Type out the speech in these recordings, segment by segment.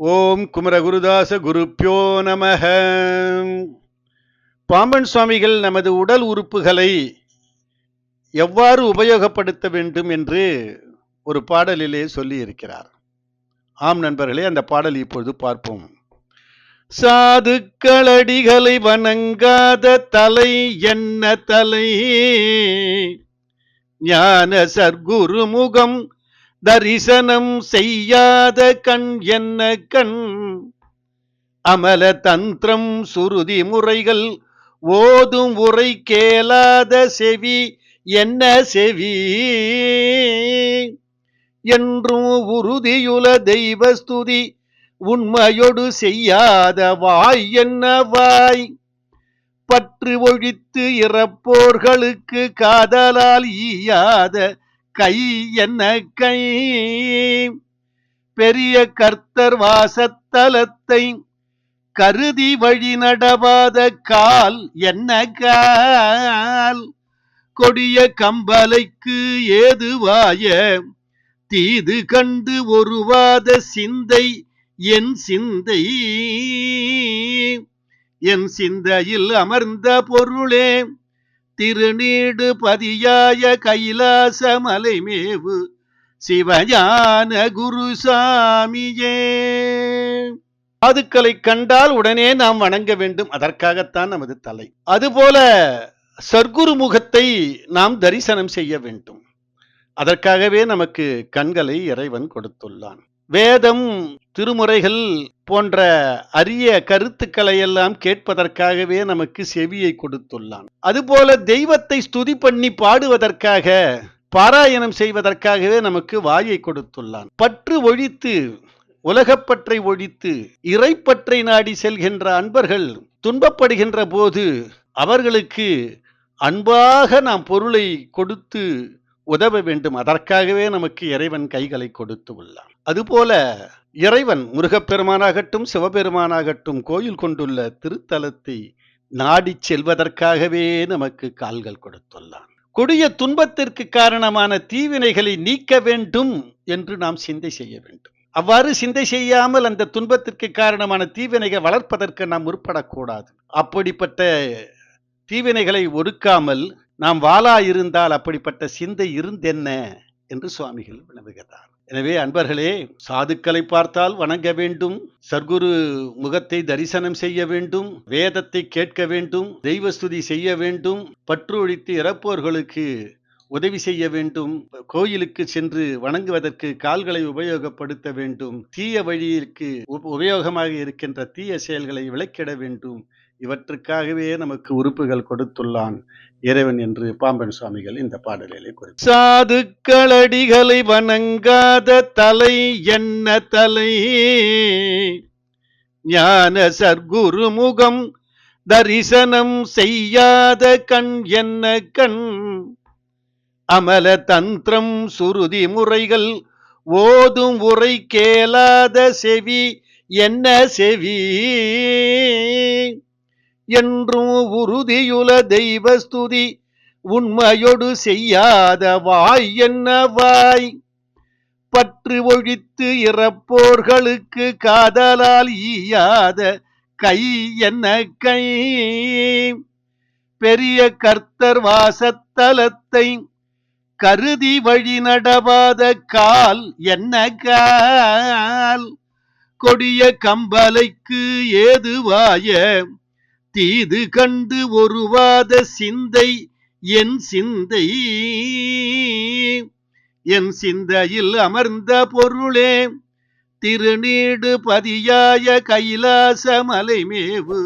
ஓம் குமரகுருதாச குருப்பியோ நமக. பாம்பன் சுவாமிகள் நமது உடல் உறுப்புகளை எவ்வாறு உபயோகப்படுத்த வேண்டும் என்று ஒரு பாடலிலே சொல்லியிருக்கிறார். ஆம் நண்பர்களே அந்த பாடல் இப்பொழுது பார்ப்போம். சாதுக்களடிகளை வணங்காத தலை என்ன தலை? ஞான சர்க்குருமுகம் முகம் தரிசனம் செய்யாத கண் என்ன கண்? அமல தந்திரம் சுருதி முறைகள் ஓதும் உரை கேளாத செவி என்ன செவி? என்றும் உறுதியுல தெய்வ ஸ்துதி உண்மையொடு செய்யாத வாய் என்ன வாய்? பற்று ஒழித்து இறப்போர்களுக்கு காதலால் ஈயாத கை என்ன கை? பெரிய கர்த்தர் வாசத்தலத்தை கருதி வழி நடவாத கால் என்ன கால்? கொடிய கம்பலைக்கு ஏதுவாய தீது கண்டு ஒருவாத சிந்தை என் சிந்தை. என் சிந்தையில் அமர்ந்த பொருளே திருநீடு பதியாய கைலாச மலைமேவு சிவஞான குருசாமியே சாதுக்களை கண்டால் உடனே நாம் வணங்க வேண்டும். அதற்காகத்தான் நமது தலை. அதுபோல சர்க்குரு முகத்தை நாம் தரிசனம் செய்ய வேண்டும். அதற்காகவே நமக்கு கண்களை இறைவன் கொடுத்துள்ளான். வேதம் திருமுறைகள் போன்ற அரிய கருத்துக்களை எல்லாம் கேட்பதற்காகவே நமக்கு செவியை கொடுத்துள்ளான். அதுபோல தெய்வத்தை ஸ்துதி பண்ணி பாடுவதற்காக பாராயணம் செய்வதற்காகவே நமக்கு வாயை கொடுத்துள்ளான். பற்று ஒழித்து உலகப்பற்றை ஒழித்து இறைப்பற்றை நாடி செல்கின்ற அன்பர்கள் துன்பப்படுகின்ற போது அவர்களுக்கு அன்பாக நாம் பொருளை கொடுத்து உதவ வேண்டும். அதற்காகவே நமக்கு இறைவன் கைகளை கொடுத்து உள்ளான். அதுபோல இறைவன் முருகப்பெருமானாகட்டும் சிவபெருமானாகட்டும் கோயில் கொண்டுள்ள திருத்தலத்தை நாடி செல்வதற்காகவே நமக்கு கால்கள் கொடுத்துள்ளான். கொடிய துன்பத்திற்கு காரணமான தீவினைகளை நீக்க வேண்டும் என்று நாம் சிந்தை செய்ய வேண்டும். அவ்வாறு சிந்தை செய்யாமல் அந்த துன்பத்திற்கு காரணமான தீவினைகளை வளர்ப்பதற்கு நாம் முற்படக்கூடாது. அப்படிப்பட்ட தீவினைகளை ஒடுக்காமல் நாம் வாளா இருந்தால் அப்படிப்பட்ட சிந்தை இருந்தென்ன? என்று சுவாமிகள் வினவுகிறார் எனவே அன்பர்களே சாதுக்களை பார்த்தால் வணங்க வேண்டும் சர்க்குரு முகத்தை தரிசனம் செய்ய வேண்டும் வேதத்தை கேட்க வேண்டும் தெய்வஸ்துதி செய்ய வேண்டும் பற்று ஒழித்து இறப்போர்களுக்கு உதவி செய்ய வேண்டும் கோயிலுக்கு சென்று வணங்குவதற்கு கால்களை உபயோகப்படுத்த வேண்டும் தீய வழியிற்கு உப- உபயோகமாக இருக்கின்ற தீய செயல்களை விளக்கிட வேண்டும் இவற்றுக்காகவே நமக்கு உறுப்புகள் கொடுத்துள்ளான் இறைவன் என்று பாம்பன் சுவாமிகள் இந்த பாடலிலே குறிப்பிட்டார். சாதுக்களடிகளை வணங்காத தலை என்ன தலை? ஞான சர்க்குரு முகம் தரிசனம் செய்யாத கண் என்ன கண்? அமல தந்திரம் சுருதி முறைகள் ஓதும் உரை கேளாத செவி என்ன செவி? என்றும் உறுதியுல தெய்வஸ்துதி உண்மையொடு செய்யாத வாய் என்ன வாய்? பற்று ஒழித்து இறப்போர்களுக்கு காதலால் ஈயாத கை என்ன கை? பெரிய கர்த்தர் வாசத்தலத்தை கருதி வழி நடவாத கால் என்ன கால்? கொடிய கம்பலைக்கு ஏதுவாய தீது கண்டு ஒருவாத சிந்தை என் சிந்தை. என் சிந்தையில் அமர்ந்த பொருளே திருநீடு பதியாய கைலாச மலைமேவு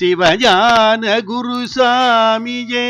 சிவஞான குருசாமியே